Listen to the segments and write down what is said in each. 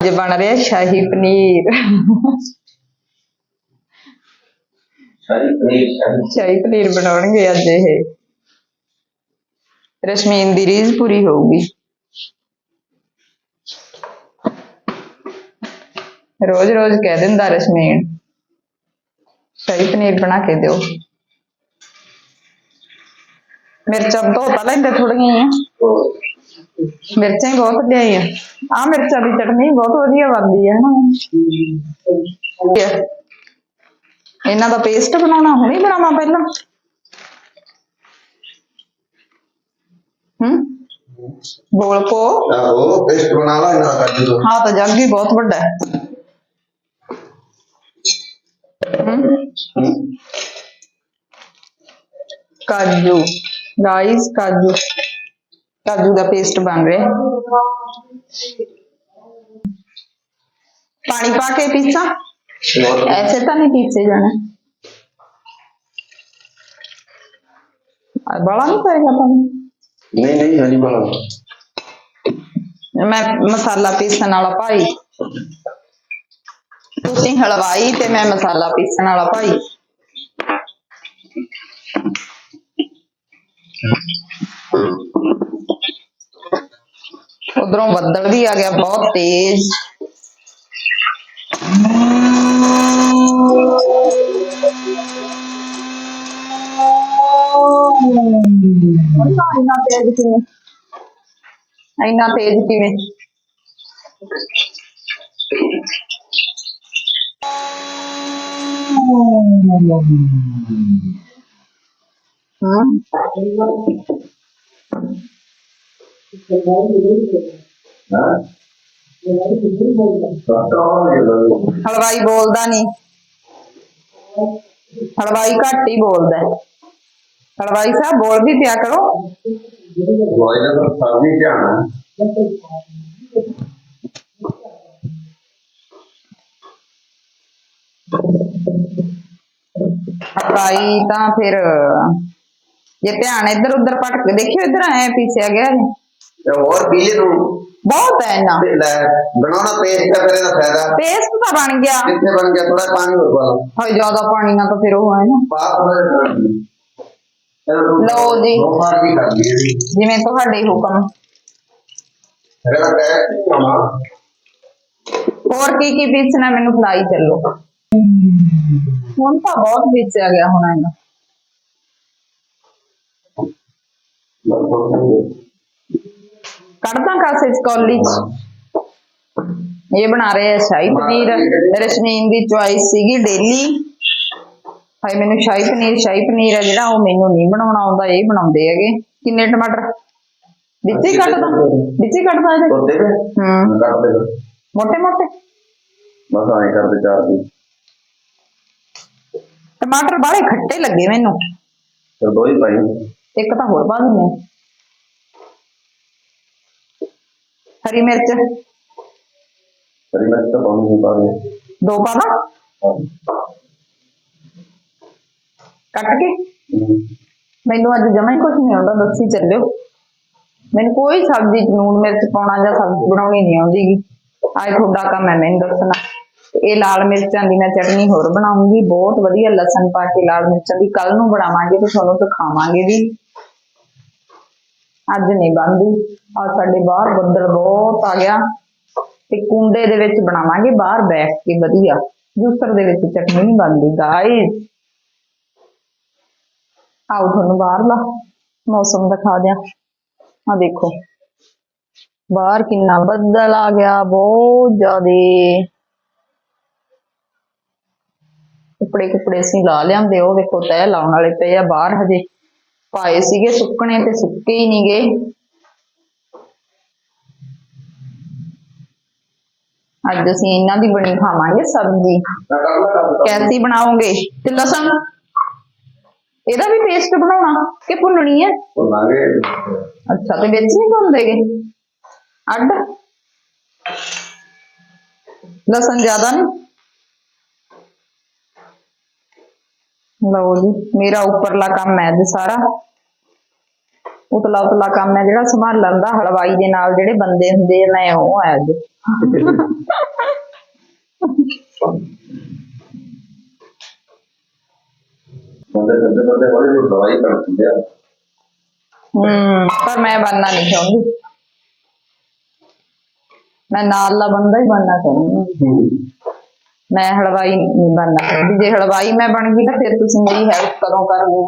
ਅੱਜ ਬਣ ਰਿਹਾ ਸ਼ਾਹੀ ਪਨੀਰ। ਸ਼ਾਹੀ ਪਨੀਰ ਬਣਾਉਣਗੇ ਅੱਜ ਇਹ। ਰਸ਼ਮੀਨ ਦੀ ਪੂਰੀ ਹੋਊਗੀ। ਰੋਜ਼ ਰੋਜ਼ ਕਹਿ ਦਿੰਦਾ ਰਸ਼ਮੀਨ ਸ਼ਾਹੀ ਪਨੀਰ ਬਣਾ ਕੇ ਦਿਓ। ਮਿਰਚਾਂ ਤੋਂ ਤਾਂ ਲੈਂਦੇ ਥੋੜੀਆਂ ਮਿਰਚਾਂ ਹੀ ਬਹੁਤ ਲਿਆਈਆਂ ਆ। ਮਿਰਚਾਂ ਦੀ ਚਟਨੀ ਬਹੁਤ ਵਧੀਆ ਬਣਦੀ ਹੈ। ਨਾ ਇਹਨਾਂ ਦਾ ਪੇਸਟ ਬਣਾਉਣਾ ਹੁਣੇ ਬਣਾਵਾਂ ਪਹਿਲਾਂ। ਹੂੰ? ਬੋਲ ਕੋ ਉਹ ਪੇਸਟ ਬਣਾ ਲਾ ਇਹਨਾਂ ਦਾ ਕੱਢ ਦੋ ਹਾਂ ਤਾਂ ਜੱਗ ਵੀ ਬਹੁਤ ਵੱਡਾ ਹੈ। ਹੂੰ? ਕਾਜੂ ਗਾਇਸ ਕਾਜੂ। ਕਾਜੂ ਦਾ ਪੇਸਟ ਬਣ ਰਿਹਾ ਪਾਣੀ ਪਾ ਕੇ ਪੀਸਾ ਐਸੇ ਤਾਂ ਨਹੀਂ ਪੀਸੇ ਜਾਣਾ। ਬੜਾ ਨਹੀਂ ਪਏਗਾ ਪਾਣੀ। ਨਹੀਂ ਨਹੀਂ ਹਣੀ ਬੜਾ। ਮੈਂ ਮਸਾਲਾ ਪੀਸਣ ਵਾਲਾ ਭਾਈ। ਤੁਸੀਂ ਹਲਵਾਈ ਤੇ ਮੈਂ ਮਸਾਲਾ ਪੀਸਣ ਵਾਲਾ ਭਾਈ। ਉਧਰੋਂ ਬੱਦਲ ਵੀ ਆ ਗਿਆ ਬਹੁਤ ਤੇਜ਼। ਇੰਨਾ ਤੇਜ਼ ਕਿਵੇਂ? ਇੰਨਾ ਤੇਜ਼ ਕਿਵੇਂ ਹਾਂ ਹਲਵਾਈ ਬੋਲਦਾ ਨਹੀਂ ਹਲਵਾਈ ਘੱਟ ਹੀ ਬੋਲਦਾ ਹੈ। ਹਲਵਾਈ ਸਾਹਿਬ ਬੋਲ ਵੀ ਪਿਆ ਕਰੋ ਦਵਾਈ ਦਾ ਤਾਂ ਸਾਡੀ ਧਿਆਨ ਹੈ ਹਲਵਾਈ ਤਾਂ ਫਿਰ ਜੇ ਧਿਆਨ ਇੱਧਰ ਉੱਧਰ ਭਟਕ ਦੇਖਿਓ ਇੱਧਰ ਐ ਪੀਸਿਆ ਗਿਆ ਇਹ। ਤੇ ਹੋਰ ਪੀਏ ਤੂੰ ਬਹੁਤ ਹੈ ਇੰਨਾ ਤੇ ਲੈ ਬਣਾਉਣਾ ਪੇਸਟ ਦਾ ਫਿਰ ਇਹਦਾ ਫਾਇਦਾ ਪੇਸਟ ਤਾਂ ਬਣ ਗਿਆ ਕਿੱਥੇ ਬਣ ਗਿਆ ਥੋੜਾ ਪਾਣੀ ਹੋਰ ਪਾ ਲਓ ਹੋਏ ਜ਼ਿਆਦਾ ਪਾਣੀ ਨਾਲ ਤਾਂ ਫਿਰ ਉਹ ਹੈ ਨਾ ਬਾਤ ਲਓ ਜੀ। ਦੋ ਵਾਰ ਵੀ ਕਰ ਲਈ ਜਿਵੇਂ ਤੁਹਾਡੇ ਹੁਕਮ ਇਹਦਾ ਟੈਸਟ ਹੋਣਾ ਹੋਰ ਕੀ ਕੀ ਪੀਸਣਾ ਮੈਨੂੰ ਫੜਾਈ ਚੱਲੋ ਹੁਣ ਤਾਂ ਬਹੁਤ ਪੀਸਿਆ ਗਿਆ ਹੋਣਾ ਇਹਨਾਂ ਕੱਢਦਾ ਕਾਸੇ ਚ ਕੌਲੀ ਚ? ਇਹ ਬਣਾ ਰਹੇ ਆ ਸ਼ਾਹੀ ਪਨੀਰ। ਰਸ਼ਮੀਨ ਦੀ ਚੁਆਇਸ ਸੀਗੀ ਡੇਲੀ ਹਾਏ ਮੈਨੂੰ ਸ਼ਾਹੀ ਪਨੀਰ ਸ਼ਾਹੀ ਪਨੀਰ ਆ ਜਿਹੜਾ ਉਹ ਮੈਨੂੰ ਨਹੀਂ ਬਣਾਉਣਾ ਆਉਂਦਾ ਇਹ ਬਣਾਉਂਦੇ ਹੈਗੇ। ਕਿੰਨੇ ਟਮਾਟਰ? ਵਿੱਚ ਹੀ ਕੱਟਦਾ ਵਿੱਚ ਹੀ ਕੱਟਦਾ ਇਹਦੇ? ਉੱਤੇ ਹੂੰ। ਕੱਟ ਦੇ ਮੋਟੇ ਮੋਟੇ ਬਸ ਐਂ ਕਰਦੇ ਚਾਰ ਦੀ। ਟਮਾਟਰ ਬਾਹਲੇ ਖੱਟੇ ਲੱਗੇ ਮੈਨੂੰ। ਫਿਰ ਦੋ ਹੀ ਪਾਈ। ਇੱਕ ਤਾਂ ਹੋਰ ਪਾ ਦਿੰਦੇ ਹਾਂ। ਹਰੀ ਮਿਰਚ। ਤੇਰੀ ਮੈਂ ਤਾਂ ਪਾਉਣੀ ਨਹੀਂ ਪਾ ਦੇ ਦੋ ਪਾ ਦਾਂ ਕੱਟ ਕੇ? ਮੈਨੂੰ ਅੱਜ ਜਮਾ ਹੀ ਕੁਝ ਨਹੀਂ ਆਉਂਦਾ ਦੱਸੀ ਚੱਲਿਓ। ਮੈਨੂੰ ਕੋਈ ਸਬਜ਼ੀ 'ਚ ਮਿਰਚ ਪਾਉਣਾ ਜਾਂ ਸਬਜ਼ੀ ਬਣਾਉਣੀ ਨਹੀਂ ਆਉਂਦੀਗੀ ਅੱਜ ਤੁਹਾਡਾ ਕੰਮ ਹੈ ਮੈਨੂੰ ਦੱਸਣਾ। ਇਹ ਲਾਲ ਮਿਰਚਾਂ ਦੀ ਮੈਂ ਚਟਨੀ ਹੋਰ ਬਣਾਉਂਗੀ। ਬਹੁਤ ਵਧੀਆ ਲਸਣ ਪਾ ਕੇ ਲਾਲ ਮਿਰਚਾਂ ਦੀ। ਕੱਲ ਨੂੰ ਬਣਾਵਾਂਗੇ ਤੇ ਤੁਹਾਨੂੰ ਦਿਖਾਵਾਂਗੇ ਵੀ। ਅੱਜ ਨਹੀਂ ਬਣਦੀ। ਆ ਸਾਡੇ ਬਾਹਰ ਬੱਦਲ ਬਹੁਤ ਆ ਗਿਆ। ਤੇ ਕੁੰਡੇ ਦੇ ਵਿੱਚ ਬਣਾਵਾਂਗੇ, ਬਾਹਰ ਬੈਠ ਕੇ ਵਧੀਆ। ਜੂਸਰ ਦੇ ਵਿੱਚ ਚਟਨੀ ਨਹੀਂ ਬਣਦੀ ਗਾਇਸ ਆਓ ਤੁਹਾਨੂੰ ਬਾਹਰਲਾ ਮੌਸਮ ਦਿਖਾ ਦਿਆਂ। ਆ ਦੇਖੋ, ਬਾਹਰ ਕਿੰਨਾ ਬੱਦਲ ਆ ਗਿਆ, ਬਹੁਤ ਜ਼ਿਆਦੇ। ਕੱਪੜੇ ਕੁਪੜੇ ਅਸੀਂ ਲਾ ਲਿਆਂਦੇ, ਉਹ ਵੇਖੋ ਤੈ ਲਾਉਣ ਵਾਲੇ ਪਏ ਆ ਬਾਹਰ ਹਜੇ। ਪਾਏ ਸੀਗੇ ਸੁੱਕਣੇ ਤੇ ਸੁੱਕੇ ਹੀ ਨਹੀਂ ਗਏ ਅੱਜ ਅਸੀਂ ਇਹਨਾਂ ਦੀ ਬਣੀ ਖਾਵਾਂਗੇ ਸਬਜ਼ੀ ਮੈਂ ਕਰ ਲਾ ਕਰ ਕੈਸੀ ਬਣਾਓਗੇ ਤੇ ਲਸਣ ਇਹਦਾ ਵੀ ਪੇਸਟ ਬਣਾਉਣਾ ਕਿ ਭੁੰਨਣੀ ਹੈ ਲਾਂਗੇ ਅੱਛਾ ਤੇ ਵਿੱਚ ਨਹੀਂ ਭੁੰਨਦੇਗੇ ਅੱਡ ਲਸਣ ਜ਼ਿਆਦਾ ਨਹੀਂ ਲਓ ਜੀ ਮੇਰਾ ਉੱਪਰਲਾ ਕੰਮ ਹੈ ਅੱਜ ਸਾਰਾ। ਉਤਲਾ ਉਤਲਾ ਕੰਮ ਹੈ ਜਿਹੜਾ ਸੰਭਾਲਣ ਦਾ ਹਲਵਾਈ ਦੇ ਨਾਲ ਜਿਹੜੇ ਬੰਦੇ ਹੁੰਦੇ ਆ ਮੈਂ ਉਹ ਆ ਬੰਦੇ ਬੰਦੇ ਬੰਦੇ ਦਵਾਈ ਆ। ਹਮ ਪਰ ਮੈਂ ਬਣਨਾ ਨਹੀਂ ਚਾਹੁੰਦੀ। ਮੈਂ ਨਾਲ ਦਾ ਬੰਦਾ ਹੀ ਬਣਨਾ ਚਾਹੁੰਦੀ ਹਾਂ। ਮੈਂ ਹਲਵਾਈ ਨਹੀਂ ਬਣਨਾ ਚਾਹੁੰਦੀ। ਜੇ ਹਲਵਾਈ ਮੈਂ ਬਣ ਗਈ ਤਾਂ ਫਿਰ ਤੁਸੀਂ ਮੇਰੀ ਹੈਲਪ ਕਦੋਂ ਕਰੋਗੇ?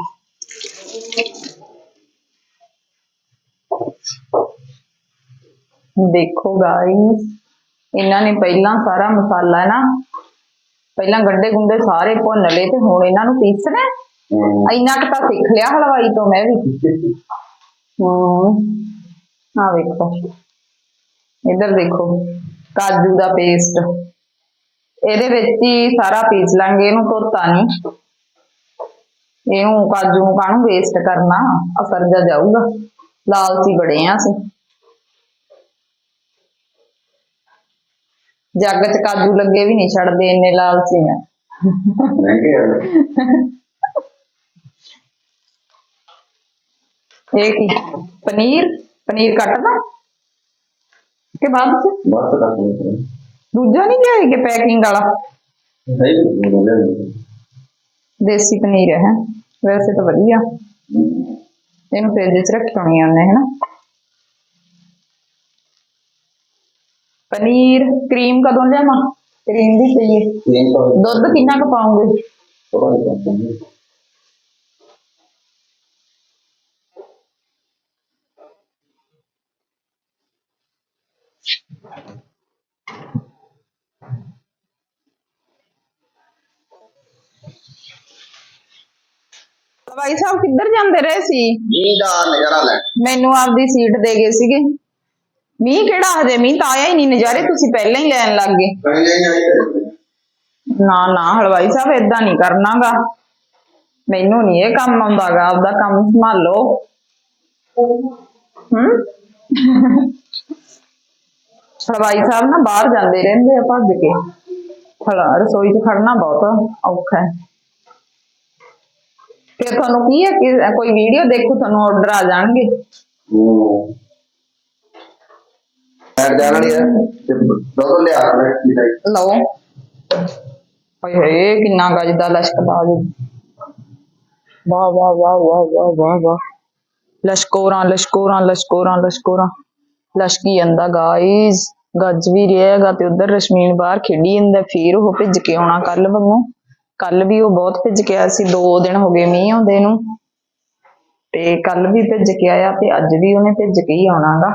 ਦੇਖੋ ਗਾਇਸ ਇਹਨਾਂ ਨੇ ਪਹਿਲਾਂ ਸਾਰਾ ਮਸਾਲਾ ਹੈ ਨਾ ਪਹਿਲਾਂ ਗੰਡੇ ਗੁੰਡੇ ਸਾਰੇ ਭੁੰਨ ਲਏ ਤੇ ਹੁਣ ਇਹਨਾਂ ਨੂੰ ਪੀਸਣਾ ਹੈ। ਇੰਨਾ ਕੁ ਤਾਂ ਸਿੱਖ ਲਿਆ ਹਲਵਾਈ ਤੋਂ ਮੈਂ ਵੀ। ਹਮ ਆ ਵੇਖੋ। ਇੱਧਰ ਦੇਖੋ ਕਾਜੂ ਦਾ ਪੇਸਟ ਇਹਦੇ ਵਿੱਚ ਹੀ ਸਾਰਾ ਪੀਸ ਲਾਂਗੇ ਇਹਨੂੰ ਧੋਤਾ ਨਹੀਂ ਇਹਨੂੰ ਕਾਜੂ ਨੂੰ ਕਾਹਨੂੰ ਵੇਸਟ ਕਰਨਾ ਅਸਰ ਜਾ ਜਾਊਗਾ। ਲਾਲਚੀ ਬੜੇ ਆ ਅਸੀਂ। ਜੱਗ ਚ ਕਾਜੂ ਲੱਗੇ ਵੀ ਨਹੀਂ ਛੱਡਦੇ ਇੰਨੇ ਲਾਲਚੀ ਆ। ਇਹ ਕੀ ਪਨੀਰ? ਪਨੀਰ ਕੱਟਦਾ? ਕਿ ਬਾਅਦ ਚ? ਬਸ ਕਰ ਦਿੰਦੇ ਦੂਜਾ ਨਹੀਂ ਲਿਆਏ ਕਿ ਪੈਕਿੰਗ ਵਾਲਾ? ਦੇਸੀ ਪਨੀਰ ਹੈ ਵੈਸੇ ਤਾਂ ਵਧੀਆ। ਇਹਨੂੰ ਫ੍ਰਿਜ 'ਚ ਰੱਖੀ ਹੋਣੀ ਉਹਨੇ ਹਨਾ? ਪਨੀਰ ਕਰੀਮ ਕਦੋਂ ਲਿਆਵਾਂ? ਕਰੀਮ ਵੀ ਪਈ ਹੈ ਦੁੱਧ ਕਿੰਨਾ ਕੁ ਪਾਉਂਗੇ ਭਾਈ ਸਾਹਿਬ ਕਿੱਧਰ ਜਾਂਦੇ ਰਹੇ ਸੀ? ਇਹ ਦਾ ਨਜ਼ਾਰਾ ਲੈ। ਮੈਨੂੰ ਆਪਦੀ ਸੀਟ ਦੇ ਗਏ ਸੀਗੇ। ਮੀਂਹ ਕਿਹੜਾ ਹਜੇ? ਮੀਂਹ ਤਾਂ ਆਇਆ ਹੀ ਨਹੀਂ ਨਜ਼ਾਰੇ ਤੁਸੀਂ ਪਹਿਲਾਂ ਹੀ ਲੈਣ ਲੱਗ ਗਏ। ਨਾ ਨਾ ਹਲਵਾਈ ਸਾਹਿਬ ਏਦਾਂ ਨਹੀਂ ਕਰਨਾਗਾ। ਮੈਨੂੰ ਨਹੀਂ ਇਹ ਕੰਮ ਆਉਂਦਾਗਾ ਆਪਦਾ ਕੰਮ ਸੰਭਾਲੋ। ਹੂੰ? ਹਲਵਾਈ ਸਾਹਿਬ ਨਾ ਬਾਹਰ ਜਾਂਦੇ ਰਹਿੰਦੇ ਆ ਭੱਜ ਕੇ। ਹਲਾ ਰਸੋਈ 'ਚ ਖੜਨਾ ਬਹੁਤ ਔਖਾ ਹੈ। ਕਿ ਤੁਹਾਨੂੰ ਕੀ ਹੈ ਕਿ ਕੋਈ ਵੀਡੀਓ ਦੇਖੋ ਤੁਹਾਨੂੰ ਆਰਡਰ ਆ ਜਾਣਗੇ? ਹੂੰ। ਯਾਰ ਜਾਣਾ ਨਹੀਂ ਹੈ? ਤੇ ਦੋ ਲਿਆ ਆਪਣੇ ਕੀ ਦਾ ਲਓ। ਓਏ ਹੋਏ ਕਿੰਨਾ ਗੱਜ ਦਾ ਲਸ਼ਕਦਾ ਜੀ ਵਾਹ ਵਾਹ ਵਾਹ ਵਾਹ ਵਾਹ ਵਾਹ ਵਾਹ। ਲਸ਼ਕੋਰਾਂ ਲਸ਼ਕੋਰਾਂ ਲਸ਼ਕੋਰਾਂ ਲਸ਼ਕੋਰਾਂ। ਲਸ਼ਕੀ ਜਾਂਦਾ ਗੱਜ ਵੀ ਰਿਹਾ ਹੈਗਾ ਤੇ ਉਧਰ ਰਸ਼ਮੀਨ ਬਾਹਰ ਖੇਡੀ ਜਾਂਦਾ ਫਿਰ ਉਹ ਭਿੱਜ ਕੇ ਆਉਣਾ ਕੱਲ ਵਾਂਗੂ। ਕੱਲ ਵੀ ਉਹ ਬਹੁਤ ਭਿੱਜ ਕੇ ਸੀ, ਦੋ ਦਿਨ ਹੋ ਗਏ ਮੀਂਹ ਆਉਂਦੇ ਨੂੰ। ਤੇ ਕੱਲ ਵੀ ਭਿੱਜ ਕੇ ਆਇਆ ਤੇ ਅੱਜ ਵੀ ਉਹਨੇ ਭਿੱਜ ਕੇ ਹੀ ਆਉਣਾਗਾ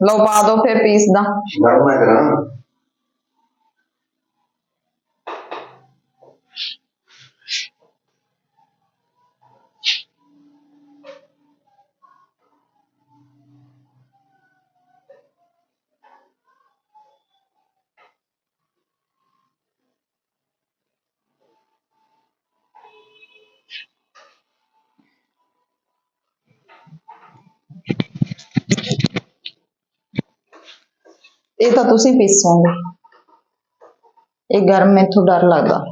ਲਓ ਪਾ ਦੋ ਫਿਰ ਪੀਸ ਦਾ। ਮੈਂ ਕਰਾਂ। ਇਹ ਤਾਂ ਤੁਸੀਂ ਪੀਸੋਗੇ। ਇਹ ਗਰਮ ਮੈਥੋਂ ਡਰ ਲੱਗਦਾ।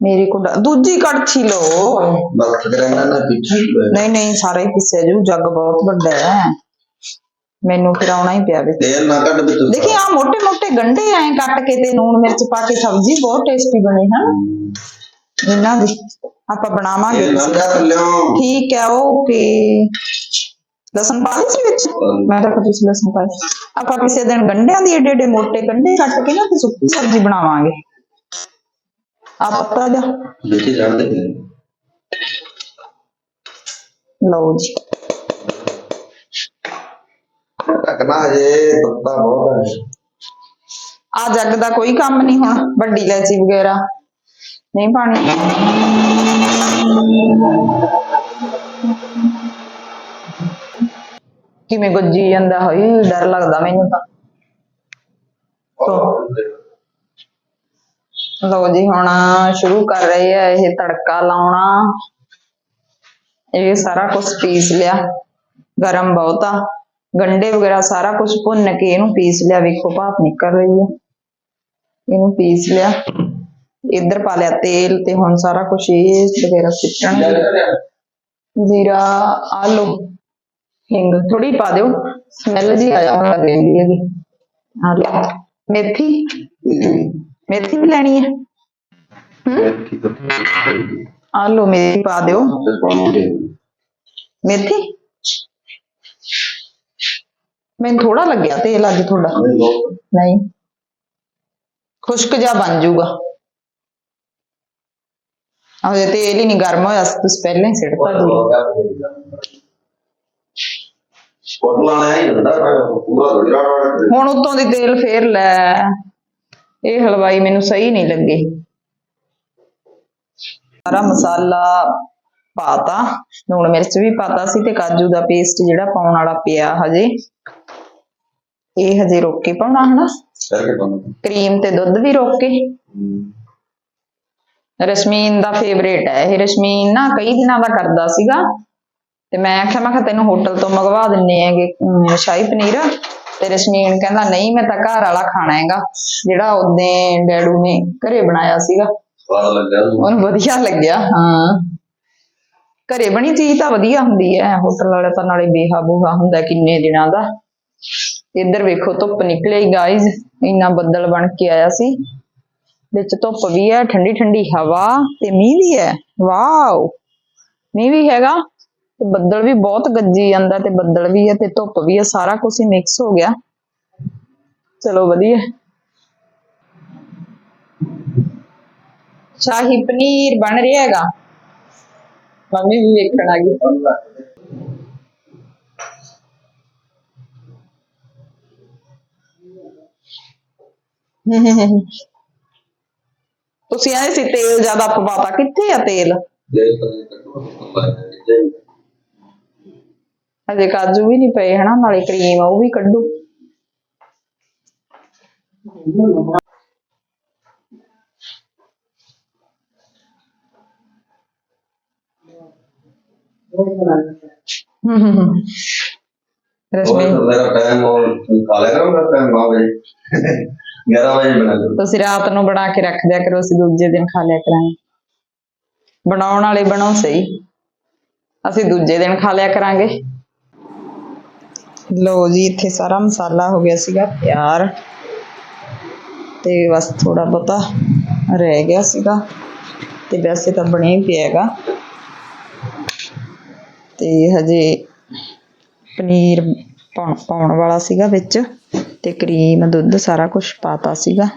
ਮੇਰੇ ਕੋ ਦੂਜੀ ਕੜਛੀ ਲਓ। ਨਹੀਂ ਨਹੀਂ ਸਾਰਾ ਹੀ ਪਿੱਛੇ ਜੂ। ਜੱਗ ਬਹੁਤ ਵੱਡਾ ਹੈ। ਮੈਨੂੰ ਫਿਰ ਆਉਣਾ ਹੀ ਪਿਆ ਵਿੱਚ ਦੇਖੀ ਆ ਮੋٹے ਮੋਟੇ ਗੰਡੇ ਐ ਕੱਟ ਕੇ ਤੇ ਨੂਣ ਮਿਰਚ ਪਾ ਕੇ ਸਬਜ਼ੀ ਬਹੁਤ ਟੇਸਟੀ ਬਣੀ ਹੈ ਇਹਨਾਂ ਦੀ। ਆਪਾਂ ਬਣਾਵਾਂਗੇ। ਠੀਕ ਹੈ ਓਕੇ। ਲਸਣ ਪਾ ਲਈ ਸੀ ਵਿੱਚ? ਮੈਂ ਤਾਂ ਤੁਸੀਂ ਲਸਣ ਪਾਏ ਆਪਾਂ ਕਿਸੇ ਦਿਨ ਗੰਢਿਆਂ ਦੀ ਏਡੇ ਏਡੇ ਮੋٹے ਗੰਢੇ ਕੱਟ ਕੇ ਨਾ ਤੇ ਸੁੱਕੀ ਸਬਜ਼ੀ ਬਣਾਵਾਂਗੇ। ਆ ਪੱਤਾ ਜਾ। ਦੇਖੀ ਜਾਣ ਦੇ। ਲਓ ਜੀ। ਟਕਣਾ ਹਜੇ ਪੱਤਾ ਬਹੁਤ ਹੈ। ਆ ਜੱਗ ਦਾ ਕੋਈ ਕੰਮ ਨਹੀਂ ਹੁਣ ਵੱਡੀ ਇਲਾਇਚੀ ਵਗੈਰਾ। ਨਹੀਂ ਪਾਣੀ ਕਿਵੇਂ ਗੁੱਜੀ ਜਾਂਦਾ ਹੋਈ ਡਰ ਲੱਗਦਾ ਮੈਨੂੰ ਤਾਂ। ਲਓ ਜੀ ਹੁਣ ਸ਼ੁਰੂ ਕਰ ਰਹੇ ਆ ਇਹ ਤੜਕਾ ਲਾਉਣਾ। ਇਹ ਸਾਰਾ ਕੁਝ ਪੀਸ ਲਿਆ ਗਰਮ ਬਹੁਤ ਗੰਡੇ ਵਗੈਰਾ ਸਾਰਾ ਕੁਝ ਭੁੰਨ ਕੇ ਇਹਨੂੰ ਪੀਸ ਲਿਆ ਵੇਖੋ ਭਾਪ ਨਿਕਲ ਰਹੀ ਹੈ ਇਹਨੂੰ ਪੀਸ ਲਿਆ। ਇੱਧਰ ਪਾ ਲਿਆ ਤੇਲ ਤੇ ਹੁਣ ਸਾਰਾ ਕੁਝ ਇਹ ਵਗੈਰਾ ਸਿੱਟਣਗੇ ਜੀਰਾ ਆਲੂ। ਹਿੰਗ ਥੋੜੀ ਪਾ ਦਿਓ। ਸਮੈਲ ਜੀ ਆ ਜਾਣ ਲੱਗ ਜਾਂਦੀ ਹੈਗੀ ਆਲੂ ਮੇਥੀ? ਮੇਥੀ ਵੀ ਲੈਣੀ ਹੈ। ਠੀਕ ਹੈ। ਆਲੂ ਮੇਥੀ ਪਾ ਦਿਓ। ਮੇਥੀ? ਮੈਨੂੰ ਥੋੜਾ ਲੱਗਿਆ ਤੇਲ ਅੱਜ ਥੋੜਾ ਨਹੀਂ ਖੁਸ਼ਕ ਜਾ ਬਣ ਜਾਊਗਾ। ਅਜੇ ਤੇਲ ਹੀ ਨਹੀਂ ਗਰਮ ਹੋਇਆ ਸੀ, ਤੁਸੀਂ ਪਹਿਲਾਂ ਹੀ ਸਿੱਟਤਾ ਹੁੰਦਾ ਪੂਰਾ ਹੁਣ ਉੱਤੋਂ ਦੀ ਤੇਲ ਫੇਰ ਲੈ। ਇਹ ਹਲਵਾਈ ਮੈਨੂੰ ਸਹੀ ਨਹੀਂ ਲੱਗੇ। ਸਾਰਾ ਮਸਾਲਾ ਪਾਤਾ। ਲੂਣ ਮਿਰਚ ਵੀ ਪਾਤਾ ਸੀ ਤੇ ਕਾਜੂ ਦਾ ਪੇਸਟ ਜਿਹੜਾ ਪਾਉਣ ਵਾਲਾ ਪਿਆ ਹਜੇ। ਇਹ ਹਜੇ ਰੋਕ ਕੇ ਪਾਉਣਾ ਹਨਾ? ਕਰਕੇ ਕਰੀਮ ਤੇ ਦੁੱਧ ਵੀ ਰੋਕ ਕੇ। ਰਸ਼ਮੀਨ ਦਾ ਫੇਵਰੇਟ ਹੈ। ਇਹ ਰਸ਼ਮੀਨ ਨਾ ਕਈ ਦਿਨਾਂ ਦਾ ਕਰਦਾ ਸੀਗਾ। ਤੇ ਮੈਂ ਆਖਿਆ ਮੈਂ ਕਿਹਾ ਤੈਨੂੰ ਹੋਟਲ ਤੋਂ ਮੰਗਵਾ ਦਿੰਨੇ ਅਮ, ਸ਼ਾਹੀ ਪਨੀਰ। ਤੇ ਰਸ਼ਮੀਨ ਕਹਿੰਦਾ ਨਹੀਂ ਮੈਂ ਤਾਂ ਘਰ ਵਾਲਾ ਖਾਣਾ ਹੈਗਾ ਜਿਹੜਾ ਉਹਦੇ ਡੈਡੂ ਨੇ ਘਰੇ ਬਣਾਇਆ ਸੀਗਾ। ਸਵਾਦ ਲੱਗਿਆ ਉਹਨੂੰ। ਉਹਨੂੰ ਵਧੀਆ ਲੱਗਿਆ ਹਾਂ। ਘਰੇ ਬਣੀ ਚੀਜ਼ ਤਾਂ ਵਧੀਆ ਹੁੰਦੀ ਹੈ ਹੋਟਲ ਵਾਲੇ ਤਾਂ ਨਾਲੇ ਬੇਹਾ ਬੂਹਾ ਹੁੰਦਾ ਕਿੰਨੇ ਦਿਨਾਂ ਦਾ। ਇੱਧਰ ਵੇਖੋ ਧੁੱਪ ਨਿਕਲੀ ਗਾਇਜ਼ ਇੰਨਾ ਬੱਦਲ ਬਣ ਕੇ ਆਇਆ ਸੀ। ਵਿੱਚ ਧੁੱਪ ਵੀ ਹੈ ਠੰਡੀ ਠੰਡੀ ਹਵਾ ਤੇ ਮੀਂਹ ਵੀ ਹੈ। ਵਾਓ! ਮੀਂਹ ਵੀ ਹੈਗਾ। ਤੇ ਬੱਦਲ ਵੀ ਬਹੁਤ ਗੱਜੀ ਜਾਂਦਾ ਤੇ ਬੱਦਲ ਵੀ ਹੈ ਤੇ ਧੁੱਪ ਵੀ ਹੈ ਸਾਰਾ ਕੁਝ ਹੀ ਮਿਕਸ ਹੋ ਗਿਆ। ਚਲੋ ਵਧੀਆ। ਸ਼ਾਹੀ ਪਨੀਰ ਬਣ ਰਿਹਾ ਹੈਗਾ। ਮੰਮੀ ਵੀ ਵੇਖਣ ਆ ਗਈ। ਤੁਸੀਂ ਆਏ ਸੀ ਤੇਲ ਜ਼ਿਆਦਾ ਪਵਾਤਾ, ਕਿੱਥੇ ਆ ਤੇਲ? ਅਜੇ ਕਾਜੂ ਵੀ ਨਹੀਂ ਪਏ ਹਨਾ ਨਾਲੇ ਕਰੀਮ ਉਹ ਵੀ ਕੱਢੂ। ਰਸ਼ਮੀ। ਤੁਸੀਂ ਰਾਤ ਨੂੰ ਬਣਾ ਕੇ ਰੱਖ ਦਿਆ ਕਰੋ ਅਸੀਂ ਦੂਜੇ ਦਿਨ ਖਾ ਲਿਆ ਕਰਾਂਗੇ। ਬਣਾਉਣ ਵਾਲੇ ਬਣਾਓ ਸਹੀ। ਅਸੀਂ ਦੂਜੇ ਦਿਨ ਖਾ ਲਿਆ ਕਰਾਂਗੇ। ਲੋ ਜੀ, ਇੱਥੇ ਸਾਰਾ ਮਸਾਲਾ ਹੋ ਗਿਆ ਸੀਗਾ, ਤਿਆਰ। ਤੇ ਬਸ ਥੋੜਾ ਬਹੁਤਾ ਰਹਿ ਗਿਆ ਸੀਗਾ। ਤੇ ਵੈਸੇ ਤਾਂ ਬਣਿਆ ਹੀ ਪਿਆ ਹੈਗਾ। ਤੇ ਹਜੇ ਪਨੀਰ ਪਾਉਣ ਪਾਉਣ ਵਾਲਾ ਸੀਗਾ ਵਿੱਚ। ਤੇ ਕਰੀਮ, ਦੁੱਧ ਸਾਰਾ ਕੁਝ ਪਾਤਾ ਸੀਗਾ।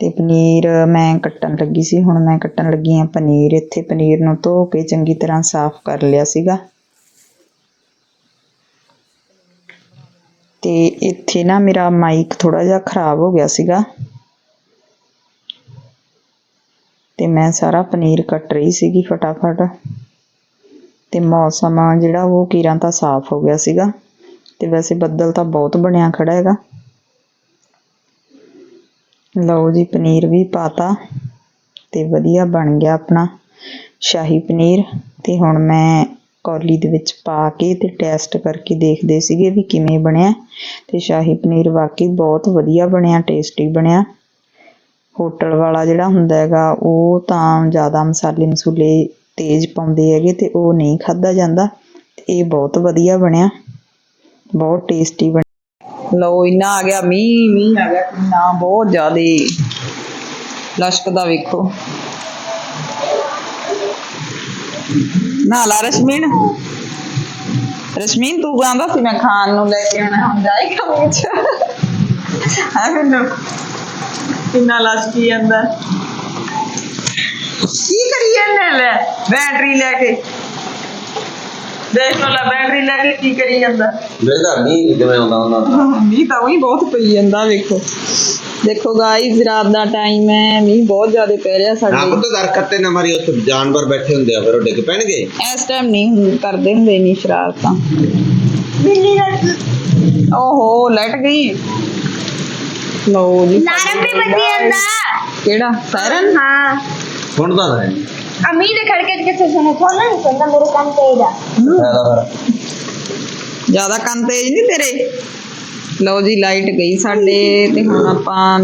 ਤੇ ਪਨੀਰ ਮੈਂ ਕੱਟਣ ਲੱਗੀ ਸੀ। ਹੁਣ ਮੈਂ ਕੱਟਣ ਲੱਗੀ ਆ ਪਨੀਰ। ਇੱਥੇ ਪਨੀਰ ਨੂੰ ਧੋ ਕੇ ਚੰਗੀ ਤਰ੍ਹਾਂ ਸਾਫ਼ ਕਰ ਲਿਆ ਸੀਗਾ। ਅਤੇ ਇੱਥੇ ਨਾ ਮੇਰਾ ਮਾਈਕ ਥੋੜ੍ਹਾ ਜਿਹਾ ਖਰਾਬ ਹੋ ਗਿਆ ਸੀਗਾ। ਅਤੇ ਮੈਂ ਸਾਰਾ ਪਨੀਰ ਕੱਟ ਰਹੀ ਸੀਗੀ ਫਟਾਫਟ। ਤੇ ਮੌਸਮ ਆ ਜਿਹੜਾ ਉਹ ਕੀਰਾਂ ਤਾਂ ਸਾਫ਼ ਹੋ ਗਿਆ ਸੀਗਾ। ਤੇ ਵੈਸੇ ਬੱਦਲ ਤਾਂ ਬਹੁਤ ਬਣਿਆ ਖੜਾ ਹੈਗਾ। ਲਓ ਜੀ, ਪਨੀਰ ਵੀ ਪਾਤਾ ਤੇ ਵਧੀਆ ਬਣ ਗਿਆ ਆਪਣਾ ਸ਼ਾਹੀ ਪਨੀਰ। ਤੇ ਹੁਣ ਮੈਂ ਕੌਲੀ ਦੇ ਵਿੱਚ ਪਾ ਕੇ ਤੇ ਟੈਸਟ ਕਰਕੇ ਦੇਖਦੇ ਸੀਗੇ ਵੀ ਕਿਵੇਂ ਬਣਿਆ। ਤੇ ਸ਼ਾਹੀ ਪਨੀਰ ਵਾਕਈ ਬਹੁਤ ਵਧੀਆ ਬਣਿਆ ਟੇਸਟੀ ਬਣਿਆ। ਹੋਟਲ ਵਾਲਾ ਜਿਹੜਾ ਹੁੰਦਾ ਹੈਗਾ, ਉਹ ਤਾਂ ਜ਼ਿਆਦਾ ਮਸਾਲੇ ਮਸੂਲੇ ਤੇਜ਼ ਪਾਉਂਦੇ ਹੈਗੇ ਤੇ ਉਹ ਨਹੀਂ ਖਾਦਾ ਜਾਂਦਾ। ਤੇ ਇਹ ਬਹੁਤ ਵਧੀਆ ਬਣਿਆ, ਬਹੁਤ ਟੇਸਟੀ ਬਣਿਆ ਲਓ, ਇੰਨਾ ਆ ਗਿਆ ਮੀਂਹ ਮੀਂਹ ਆ ਗਿਆ। ਕਿੰਨਾ ਬਹੁਤ ਜ਼ਿਆਦੇ। ਲਸ਼ਕਦਾ ਵੇਖੋ। ਨਾ, ਲਾ ਰਸ਼ਮੀਨ ਰਸ਼ਮੀਨ ਤੂੰ ਕਹਿੰਦਾ ਸੀ ਮੈਂ ਖਾਣ ਨੂੰ ਲੈ ਕੇ ਆਉਣਾ ਹੁਣ ਜਾਏਗਾ ਵਿੱਚ। ਹਾਂ ਮੈਨੂੰ? ਕਿੰਨਾ ਲਸ਼ਕੀ ਜਾਂਦਾ। ਕੀ ਕਰੀਏ ਜਾਂਦੇ ਲੈ? ਬੈਟਰੀ ਲੈ ਕੇ। ਦੇਖ ਲਓ ਲੈ ਬੈਟਰੀ ਲੈ ਕੇ ਕੀ ਕਰੀ ਜਾਂਦਾ। ਵੇਖਦਾ ਨਹੀਂ ਜਿਵੇਂ ਆਉਂਦਾ ਹੁੰਦਾ ਮੀਂਹ ਤਾਂ ਉਹੀ ਬਹੁਤ ਪਈ ਜਾਂਦਾ ਵੇਖੋ। ਦੇਖੋ ਗਾਈਸ ਰਾਤ ਦਾ ਟਾਈਮ ਹੈ ਮੀਂਹ ਬਹੁਤ ਜ਼ਿਆਦਾ ਪੈ ਰਿਹਾ ਨਾ ਸਾਡੇ ਪੁੱਤ ਦਰਖਤ ਤੇ ਨਾ ਮਾਰੀ ਉੱਥੇ ਜਾਨਵਰ ਬੈਠੇ ਹੁੰਦੇ ਆ ਫਿਰ ਉਹ ਡਿੱਗ ਪੈਣਗੇ। ਇਸ ਟਾਈਮ ਨਹੀਂ ਹੁੰਦੇ- ਕਰਦੇ ਹੁੰਦੇ ਨਹੀਂ ਸ਼ਰਾਰਤ ਤਾਂ। ਬਿੱਲੀ ਦਾ ਓਹੋ ਲਟ ਗਈ। ਲਓ ਜੀ। ਲਾਰਮ ਵੀ ਸਾਡੀ ਬੱਜੀ guys, ਜਾਂਦਾ। ਕਿਹੜਾ? ਸਾਇਰਨ ਹਾਂ। ਸੁਣਦਾ ਤਾਂ ਹੈ। ਨਹੀਂ। ਅਮੀ ਦੇ ਖੜਕੇ ਕਿੱਥੇ ਸੁਣੋ ਥੋੜਾ ਨਹੀਂ ਸੁਣਦਾ ਮੇਰੇ ਕੰਨ ਤੇ ਇਹਦਾ ਫਾਇਦਾ ਫਿਰ ਜ਼ਿਆਦਾ ਕੰਨ ਤੇਜ਼ ਨਹੀਂ ਤੇਰੇ ਲਓ ਜੀ ਲਾਈਟ ਗਈ ਸਾਡੇ ਤੇ ਹੁਣ ਆਪਾਂ